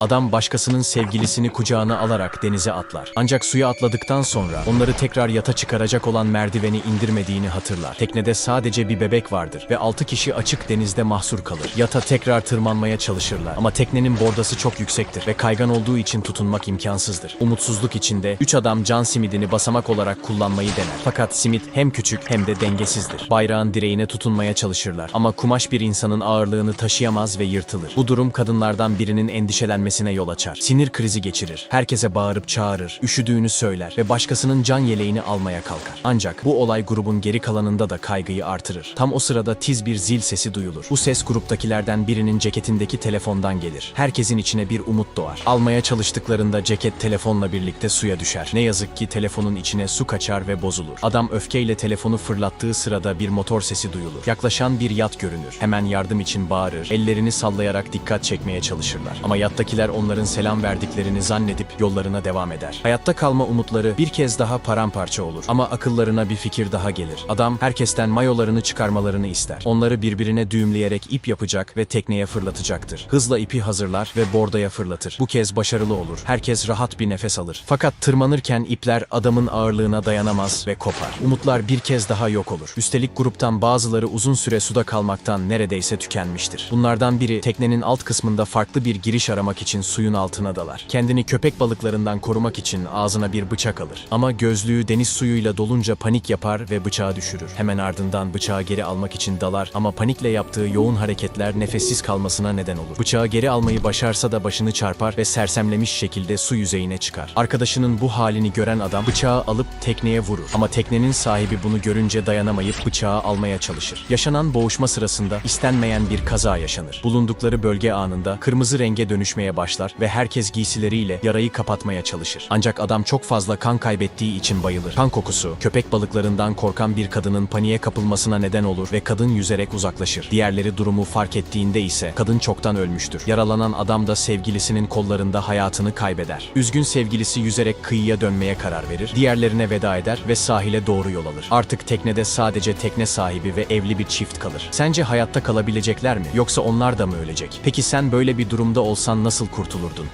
Adam başkasının sevgilisini kucağına alarak denize atlar. Ancak suya atladıktan sonra onları tekrar yata çıkaracak olan merdiveni indirmediğini hatırlar. Teknede sadece bir bebek vardır ve 6 kişi açık denizde mahsur kalır. Yata tekrar tırmanmaya çalışırlar ama teknenin bordası çok yüksektir ve kaygan olduğu için tutunmak imkansızdır. Umutsuzluk içinde 3 adam can simidini basamak olarak kullanmayı dener. Fakat simit hem küçük hem de dengesizdir. Bayrağın direğine tutunmaya çalışırlar ama kumaş bir insanın ağırlığını taşıyamaz ve yırtılır. Bu durum kadınlardan birinin endişelenmesine yol açar. Sinir krizi geçirir. Herkese bağırıp çağırır, üşüdüğünü söyler ve başkasının can yeleğini almaya kalkar. Ancak bu olay grubun geri kalanında da kaygıyı artırır. Tam o sırada tiz bir zil sesi duyulur. Bu ses gruptakilerden birinin ceketindeki telefondan gelir. Herkesin içine bir umut doğar. Almaya çalıştıklarında ceket telefonla birlikte suya düşer. Ne yazık ki telefonun içine su kaçar ve bozulur. Adam öfkeyle telefonu fırlattığı sırada bir motor sesi duyulur. Yaklaşan bir yat görünür. Hemen yardım için bağırır. Ellerini sallayarak dikkat çekmeye çalışırlar. Ama yattakiler onların selam verdiklerini zannedip yollarına devam eder. Hayatta kalma umutları bir kez daha paramparça olur. Ama akıllarına bir fikir daha gelir. Adam herkesten mayolarını çıkarmalarını ister. Onları birbirine düğümleyerek ip yapacak ve tekneye fırlatacaktır. Hızla ipi hazırlar ve bordaya fırlatır. Bu kez başarılı olur. Herkes rahat bir nefes alır. Fakat tırmanırken ipler adamın ağırlığına dayanamaz ve kopar. Umutlar bir kez daha yok olur. Üstelik gruptan bazıları uzun süre suda kalmaktan neredeyse tükenmiştir. Bunlardan biri teknenin alt kısmında farklı bir giriş aramak için suyun altına dalar. Kendini köpek balıklarından korumak için ağzına bir bıçak alır. Ama gözlüğü deniz suyuyla dolunca panik yapar ve bıçağı düşürür. Hemen ardından bıçağı geri almak için dalar ama panikle yaptığı yoğun hareketler nefessiz kalmasına neden olur. Bıçağı geri almayı başarsa da başını çarpar ve sersemlemiş şekilde su yüzeyine çıkar. Arkadaşının bu halini gören adam bıçağı alıp tekneye vurur. Ama teknenin sahibi bunu görünce dayanamayıp bıçağı almaya çalışır. Yaşanan boğuşma sırasında istenmeyen bir kaza yaşanır. Bulundukları bölge anında kırmızı renge dönüşmeye başlar ve herkes giysileriyle yarayı kapatmaya çalışır. Ancak adam çok fazla kan kaybettiği için bayılır. Kan kokusu, köpek balıklarından korkan bir kadının paniğe kapılmasına neden olur ve kadın yüzerek uzaklaşır. Diğerleri durumu fark ettiğinde ise kadın çoktan ölmüştür. Yaralanan adam da sevgilisinin kollarında hayatını kaybeder. Üzgün sevgilisi yüzerek kıyıya dönmeye karar verir. Diğerlerine veda eder ve sahile doğru yol alır. Artık teknede sadece tekne sahibi ve evli bir çift kalır. Sence hayatta kalabilecekler mi? Yoksa onlar da mı ölecek? Peki sen böyle bir durumda olsan nasıl kurtulurdun?